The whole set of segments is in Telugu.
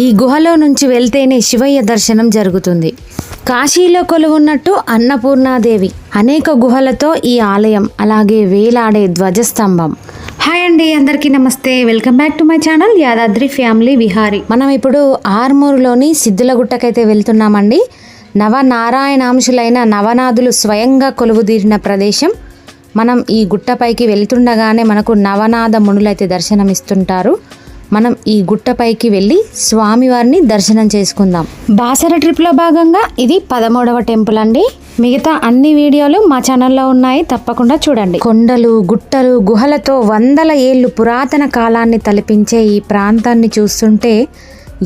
ఈ గుహలో నుంచి వెళ్తేనే శివయ్య దర్శనం జరుగుతుంది. కాశీలో కొలువున్నట్టు అన్నపూర్ణాదేవి అనేక గుహలతో ఈ ఆలయం అలాగే వేలాడే ధ్వజస్తంభం. హాయ్ అండి అందరికీ నమస్తే. Welcome back to my channel Yadadri family Vihari. మనం ఇప్పుడు ఆర్మూరులోని సిద్ధులగుట్టకైతే వెళ్తున్నామండి. నవనారాయణాంశులైన నవనాథులు స్వయంగా కొలువుదీరిన ప్రదేశం. మనం ఈ గుట్టపైకి వెళ్తుండగానే మనకు నవనాథ మునులైతే దర్శనమిస్తుంటారు. మనం ఈ గుట్టపైకి వెళ్ళి స్వామివారిని దర్శనం చేసుకుందాం. బాసర ట్రిప్లో భాగంగా ఇది పదమూడవ టెంపుల్ అండి. మిగతా అన్ని వీడియోలు మా ఛానల్లో ఉన్నాయి తప్పకుండా చూడండి. కొండలు గుట్టలు గుహలతో వందల ఏళ్ళు పురాతన కాలాన్ని తలపించే ఈ ప్రాంతాన్ని చూస్తుంటే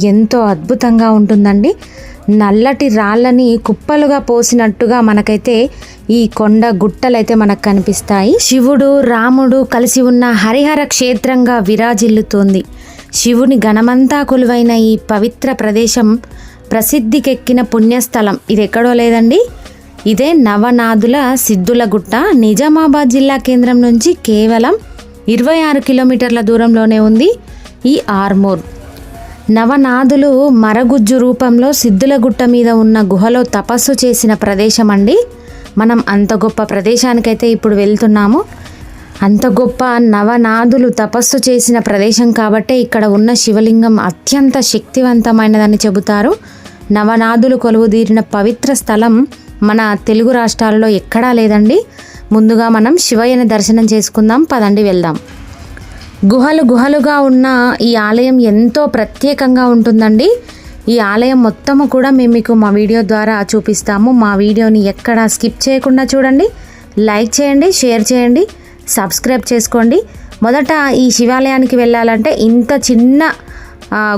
ఎంతో అద్భుతంగా ఉంటుందండి. నల్లటి రాళ్ళని కుప్పలుగా పోసినట్టుగా మనకైతే ఈ కొండ గుట్టలైతే మనకు కనిపిస్తాయి. శివుడు రాముడు కలిసి ఉన్న హరిహర క్షేత్రంగా విరాజిల్లుతోంది. శివుని గణమంతా కొలువైన ఈ పవిత్ర ప్రదేశం ప్రసిద్ధికెక్కిన పుణ్యస్థలం. ఇది ఎక్కడో లేదండి? ఇదే నవనాథుల సిద్ధుల గుట్ట. నిజామాబాద్ జిల్లా కేంద్రం నుంచి కేవలం ఇరవై ఆరు కిలోమీటర్ల దూరంలోనే ఉంది ఈ ఆర్మూర్. నవనాథులు మరగుజ్జు రూపంలో సిద్ధుల గుట్ట మీద ఉన్న గుహలో తపస్సు చేసిన ప్రదేశం అండి మనం అంత గొప్ప ప్రదేశానికైతే ఇప్పుడు వెళ్తున్నాము. అంత గొప్ప నవనాథులు తపస్సు చేసిన ప్రదేశం కాబట్టే ఇక్కడ ఉన్న శివలింగం అత్యంత శక్తివంతమైనదని చెబుతారు. నవనాథులు కొలువుదీరిన పవిత్ర స్థలం మన తెలుగు రాష్ట్రాలలో ఎక్కడా లేదండి. ముందుగా మనం శివయ్యని దర్శనం చేసుకుందాం. పదండి వెళ్దాం. గుహలు గుహలుగా ఉన్న ఈ ఆలయం ఎంతో ప్రత్యేకంగా ఉంటుందండి. ఈ ఆలయం మొత్తము కూడా మేము మీకు మా వీడియో ద్వారా చూపిస్తాము. మా వీడియోని ఎక్కడ స్కిప్ చేయకుండా చూడండి. లైక్ చేయండి షేర్ చేయండి. సబ్స్క్రైబ్ చేసుకోండి. మొదట ఈ శివాలయానికి వెళ్ళాలంటే ఇంత చిన్న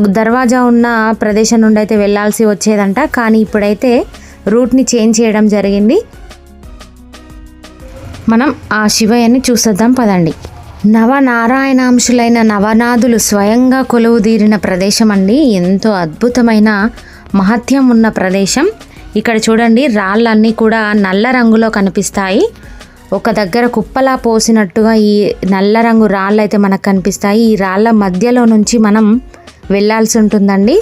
దర్వాజా ఉన్న ప్రదేశం నుండి అయితే వెళ్ళాల్సి వచ్చేదంట. కానీ ఇప్పుడైతే రూట్ని చేంజ్ చేయడం జరిగింది. మనం ఆ శివయ్యని చూసేద్దాం పదండి. నవనారాయణాంశులైన నవనాథులు స్వయంగా కొలువుదీరిన ప్రదేశం అండి. ఎంతో అద్భుతమైన మహత్యం ఉన్న ప్రదేశం. ఇక్కడ చూడండి రాళ్ళన్నీ కూడా నల్ల రంగులో కనిపిస్తాయి. ఒక దగ్గర కుప్పలా పోసినట్టుగా ఈ నల్ల రంగు రాళ్ళు అయితే మనకు కనిపిస్తాయి. ఈ రాళ్ళ మధ్యలో నుంచి మనం వెళ్ళాల్సి ఉంటుందండి.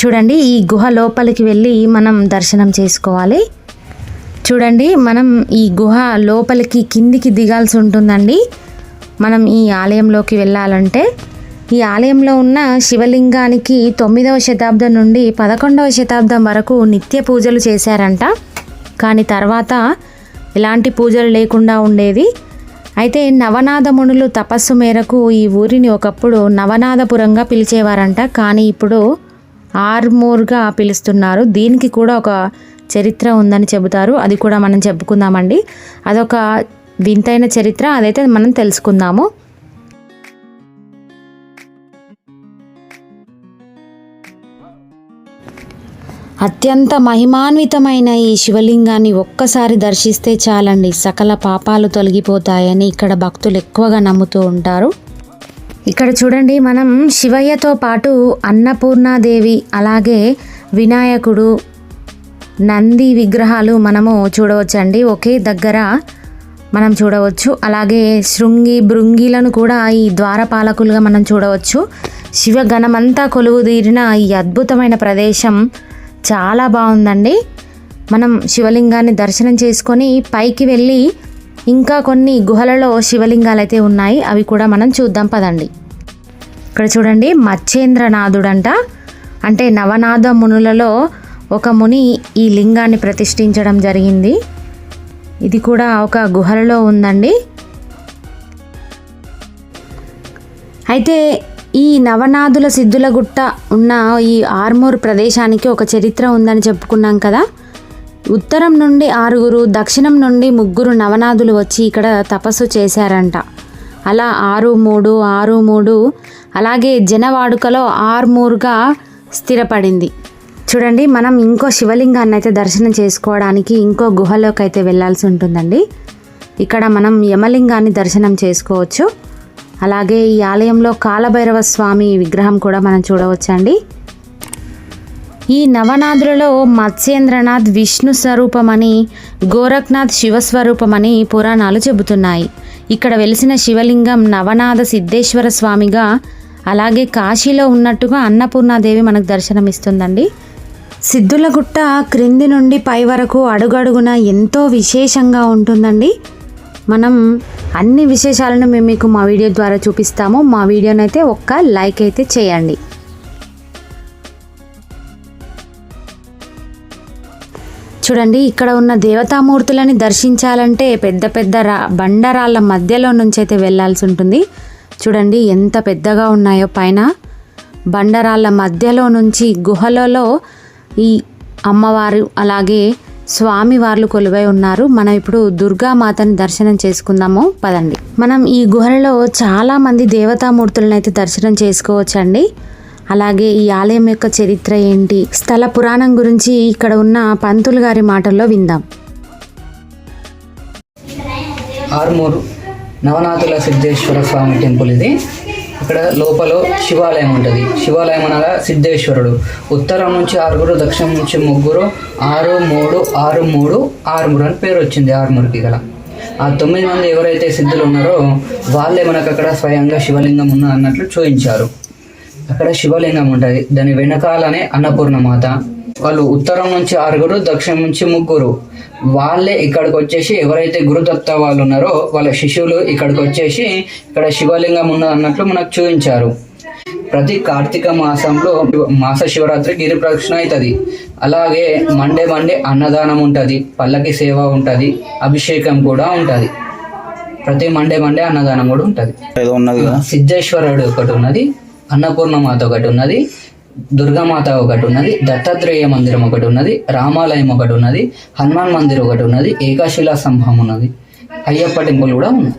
చూడండి ఈ గుహ లోపలికి వెళ్ళి మనం దర్శనం చేసుకోవాలి. చూడండి మనం ఈ గుహ లోపలికి కిందికి దిగాల్సి ఉంటుందండి. మనం ఈ ఆలయంలోకి వెళ్ళాలంటే ఈ ఆలయంలో ఉన్న శివలింగానికి తొమ్మిదవ శతాబ్దం నుండి పదకొండవ శతాబ్దం వరకు నిత్య పూజలు చేశారంట. కానీ తర్వాత ఎలాంటి పూజలు లేకుండా ఉండేది. అయితే నవనాథ మునులు తపస్సు మేరకు ఈ ఊరిని ఒకప్పుడు నవనాథపురంగా పిలిచేవారంట. కానీ ఇప్పుడు ఆర్మూర్గా పిలుస్తున్నారు. దీనికి కూడా ఒక చరిత్ర ఉందని చెబుతారు. అది కూడా మనం చెప్పుకుందామండి. అదొక వింతైన చరిత్ర. అదైతే మనం తెలుసుకుందాము. అత్యంత మహిమాన్వితమైన ఈ శివలింగాన్ని ఒక్కసారి దర్శిస్తే చాలండి. సకల పాపాలు తొలగిపోతాయని ఇక్కడ భక్తులు ఎక్కువగా నమ్ముతూ ఉంటారు. ఇక్కడ చూడండి మనం శివయ్యతో పాటు అన్నపూర్ణాదేవి అలాగే వినాయకుడు నంది విగ్రహాలు మనము చూడవచ్చండి. ఒకే దగ్గర మనం చూడవచ్చు. అలాగే శృంగి భృంగిలను కూడా ఈ ద్వారపాలకులుగా మనం చూడవచ్చు. శివ గణమంతా కొలువు కొలువుదీరిన ఈ అద్భుతమైన ప్రదేశం చాలా బాగుందండి. మనం శివలింగాన్ని దర్శనం చేసుకొని పైకి వెళ్ళి ఇంకా కొన్ని గుహలలో శివలింగాలు అయితే ఉన్నాయి. అవి కూడా మనం చూద్దాం పదండి. ఇక్కడ చూడండి మచ్చేంద్రనాథుడంట. అంటే నవనాథ మునులలో ఒక ముని ఈ లింగాన్ని ప్రతిష్ఠించడం జరిగింది. ఇది కూడా ఒక గుహలలో ఉందండి. అయితే ఈ నవనాథుల సిద్ధుల గుట్ట ఉన్న ఈ ఆర్మూర్ ప్రదేశానికి ఒక చరిత్ర ఉందని చెప్పుకున్నాం కదా. ఉత్తరం నుండి ఆరుగురు దక్షిణం నుండి ముగ్గురు నవనాథులు వచ్చి ఇక్కడ తపస్సు చేశారంట. అలా ఆరు మూడు ఆరు మూడు అలాగే జనవాడుకలో ఆర్మూర్గా స్థిరపడింది. చూడండి మనం ఇంకో శివలింగాన్ని అయితే దర్శనం చేసుకోవడానికి ఇంకో గుహలోకి అయితే వెళ్ళాల్సి ఉంటుందండి. ఇక్కడ మనం యమలింగాన్ని దర్శనం చేసుకోవచ్చు. అలాగే ఈ ఆలయంలో కాలభైరవ స్వామి విగ్రహం కూడా మనం చూడవచ్చండి. ఈ నవనాథులలో మత్స్యేంద్రనాథ్ విష్ణు స్వరూపమని గోరఖ్నాథ్ శివస్వరూపమని పురాణాలు చెబుతున్నాయి. ఇక్కడ వెలిసిన శివలింగం నవనాథ సిద్ధేశ్వర స్వామిగా అలాగే కాశీలో ఉన్నట్టుగా అన్నపూర్ణాదేవి మనకు దర్శనమిస్తుందండి. సిద్ధులగుట్ట క్రింది నుండి పై వరకు అడుగడుగున ఎంతో విశేషంగా ఉంటుందండి. మనం అన్ని విశేషాలను మేము మీకు మా వీడియో ద్వారా చూపిస్తాము. మా వీడియోనైతే ఒక్క లైక్ అయితే చేయండి. చూడండి ఇక్కడ ఉన్న దేవతామూర్తులని దర్శించాలంటే పెద్ద పెద్ద రా బండరాళ్ళ మధ్యలో నుంచి అయితే వెళ్ళాల్సి ఉంటుంది. చూడండి ఎంత పెద్దగా ఉన్నాయో పైన. బండరాళ్ళ మధ్యలో నుంచి గుహలలో ఈ అమ్మవారు అలాగే స్వామి వార్లు కొలువై ఉన్నారు. మనం ఇప్పుడు దుర్గామాతని దర్శనం చేసుకుందాము. పదండి. మనం ఈ గుహలలో చాలా మంది దేవతామూర్తులను అయితే దర్శనం చేసుకోవచ్చండి. అలాగే ఈ ఆలయం యొక్క చరిత్ర ఏంటి? స్థల పురాణం గురించి ఇక్కడ ఉన్న పంతులు గారి మాటల్లో విందాం. ఆర్మూరు నవనాథుల సిద్ధేశ్వర స్వామి టెంపుల్ ఇది. ఇక్కడ లోపల శివాలయం ఉంటుంది. శివాలయం అనగా సిద్ధేశ్వరుడు. ఉత్తరం నుంచి ఆరుగురు దక్షిణం నుంచి ముగ్గురు ఆరు మూడు ఆరు మూడు ఆరుమూరు అని పేరు వచ్చింది ఆరుమూరుకి గల. ఆ తొమ్మిది మంది ఎవరైతే సిద్ధులు ఉన్నారో వాళ్ళే మనకు అక్కడ స్వయంగా శివలింగం ఉన్న అన్నట్లు చూపించారు. అక్కడ శివలింగం ఉంటుంది. దాని వెనకాలనే అన్నపూర్ణ మాత వాళ్ళు ఉత్తరం నుంచి ఆరుగురు దక్షిణం నుంచి ముగ్గురు. వాళ్ళే ఇక్కడికి వచ్చేసి ఎవరైతే గురుదత్త వాళ్ళు ఉన్నారో వాళ్ళ శిష్యులు ఇక్కడికి వచ్చేసి ఇక్కడ శివలింగం ఉన్న అన్నట్లు మనకు చూపించారు. ప్రతి కార్తీక మాసంలో మాస శివరాత్రి గిరి ప్రదక్షిణ అవుతుంది. అలాగే మండే మండే అన్నదానం ఉంటుంది పల్లకి సేవ ఉంటుంది అభిషేకం కూడా ఉంటుంది. ప్రతి మండే మండే అన్నదానం కూడా ఉంటుంది. సిద్ధేశ్వరుడు ఒకటి ఉన్నది అన్నపూర్ణమాత ఒకటి ఉన్నది దుర్గామాత ఒకటి ఉన్నది దత్తాత్రేయ మందిరం ఒకటి ఉన్నది రామాలయం ఒకటి ఉన్నది హనుమాన్ మందిర్ ఒకటి ఉన్నది ఏకాశిలా స్తంభం ఉన్నది. అయ్యప్ప టెంపుల్ కూడా ఉంది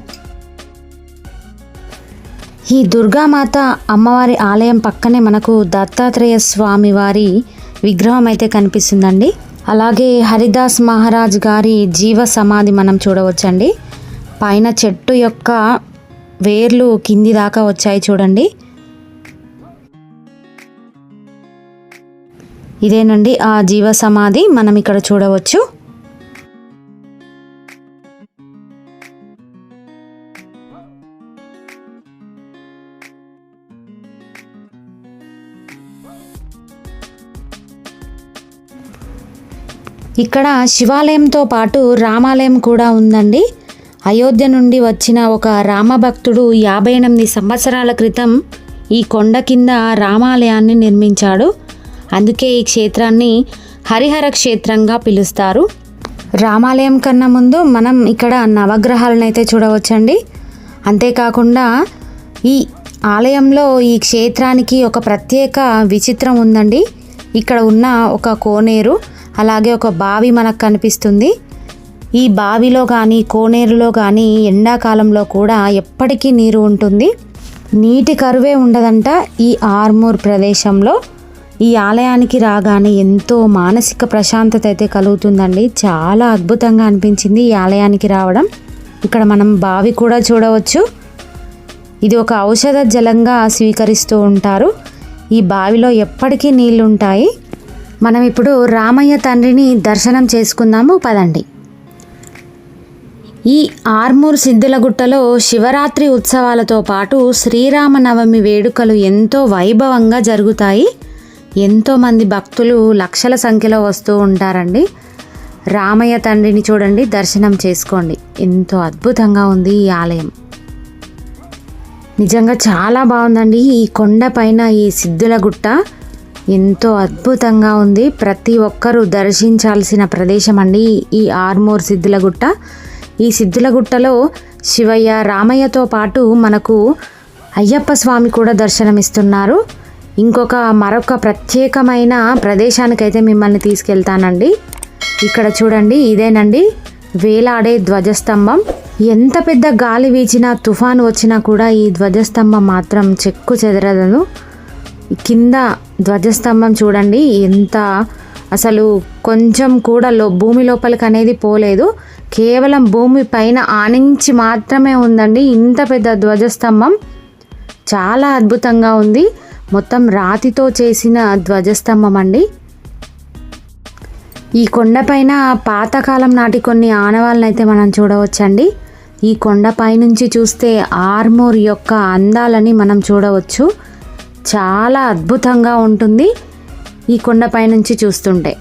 ఈ దుర్గామాత అమ్మవారి ఆలయం పక్కనే మనకు దత్తాత్రేయ స్వామి వారి విగ్రహం అయితే కనిపిస్తుందండి. అలాగే హరిదాస్ మహారాజ్ గారి జీవ సమాధి మనం చూడవచ్చండి. పైన చెట్టు యొక్క వేర్లు కింది దాకా వచ్చాయి చూడండి. ఇదేనండి ఆ జీవ సమాధి మనం ఇక్కడ చూడవచ్చు. ఇక్కడ శివాలయంతో పాటు రామాలయం కూడా ఉందండి. అయోధ్య నుండి వచ్చిన ఒక రామభక్తుడు యాభై ఎనిమిది సంవత్సరాల క్రితం ఈ కొండ కింద రామాలయాన్ని నిర్మించాడు. అందుకే ఈ క్షేత్రాన్ని హరిహర క్షేత్రంగా పిలుస్తారు. రామాలయం కన్నా ముందు మనం ఇక్కడ నవగ్రహాలను అయితే చూడవచ్చండి. అంతేకాకుండా ఈ ఆలయంలో ఈ క్షేత్రానికి ఒక ప్రత్యేక విచిత్రం ఉందండి. ఇక్కడ ఉన్న ఒక కోనేరు అలాగే ఒక బావి మనకు కనిపిస్తుంది. ఈ బావిలో కానీ కోనేరులో కానీ ఎండాకాలంలో కూడా ఎప్పటికీ నీరు ఉంటుంది. నీటి కరువే ఉండదంట ఈ ఆర్మూర్ ప్రదేశంలో. ఈ ఆలయానికి రాగానే ఎంతో మానసిక ప్రశాంతత అయితే కలుగుతుందండి. చాలా అద్భుతంగా అనిపించింది ఈ ఆలయానికి రావడం. ఇక్కడ మనం బావి కూడా చూడవచ్చు. ఇది ఒక ఔషధ జలంగా స్వీకరిస్తూ ఉంటారు. ఈ బావిలో ఎప్పటికీ నీళ్ళుంటాయి. మనం ఇప్పుడు రామయ్య తండ్రిని దర్శనం చేసుకుందాము. పదండి. ఈ ఆర్మూర్ సిద్ధులగుట్టలో శివరాత్రి ఉత్సవాలతో పాటు శ్రీరామనవమి వేడుకలు ఎంతో వైభవంగా జరుగుతాయి. ఎంతోమంది భక్తులు లక్షల సంఖ్యలో వస్తూ ఉంటారండి. రామయ్య తండ్రిని చూడండి దర్శనం చేసుకోండి. ఎంతో అద్భుతంగా ఉంది ఈ ఆలయం. నిజంగా చాలా బాగుందండి. ఈ కొండ పైన ఈ సిద్ధుల గుట్ట ఎంతో అద్భుతంగా ఉంది. ప్రతి ఒక్కరూ దర్శించాల్సిన ప్రదేశం అండి ఈ ఆర్మూర్ సిద్ధుల గుట్ట. ఈ సిద్ధుల గుట్టలో శివయ్య రామయ్యతో పాటు మనకు అయ్యప్ప స్వామి కూడా దర్శనమిస్తున్నారు. ఇంకొక మరొక ప్రత్యేకమైన ప్రదేశానికైతే మిమ్మల్ని తీసుకెళ్తానండి. ఇక్కడ చూడండి ఇదేనండి. వేలాడే ధ్వజస్తంభం. ఎంత పెద్ద గాలి వీచినా తుఫాను వచ్చినా కూడా ఈ ధ్వజస్తంభం మాత్రం చెక్కు చెదరదు కింద ధ్వజస్తంభం చూడండి ఎంత అసలు కొంచెం కూడా లో భూమి లోపలికి అనేది పోలేదు. కేవలం భూమి పైన ఆనించి మాత్రమే ఉందండి ఇంత పెద్ద ధ్వజస్తంభం. చాలా అద్భుతంగా ఉంది. మొత్తం రాతితో చేసిన ధ్వజస్తంభం అండి ఈ కొండపైన పాతకాలం నాటి కొన్ని ఆనవాళ్ళని అయితే మనం చూడవచ్చండి. ఈ కొండపై నుంచి చూస్తే ఆర్మూర్ యొక్క అందాలని మనం చూడవచ్చు. చాలా అద్భుతంగా ఉంటుంది ఈ కొండపై నుంచి చూస్తుంటే.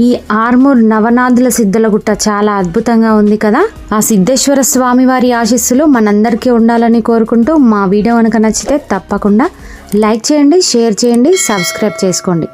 ఈ ఆర్మూర్ నవనాథుల సిద్ధుల గుట్ట చాలా అద్భుతంగా ఉంది కదా? ఆ సిద్ధేశ్వర స్వామి వారి ఆశీస్సులు మనందరికీ ఉండాలని కోరుకుంటూ మా వీడియో కనుక నచ్చితే తప్పకుండా లైక్ చేయండి షేర్ చేయండి సబ్స్క్రైబ్ చేసుకోండి.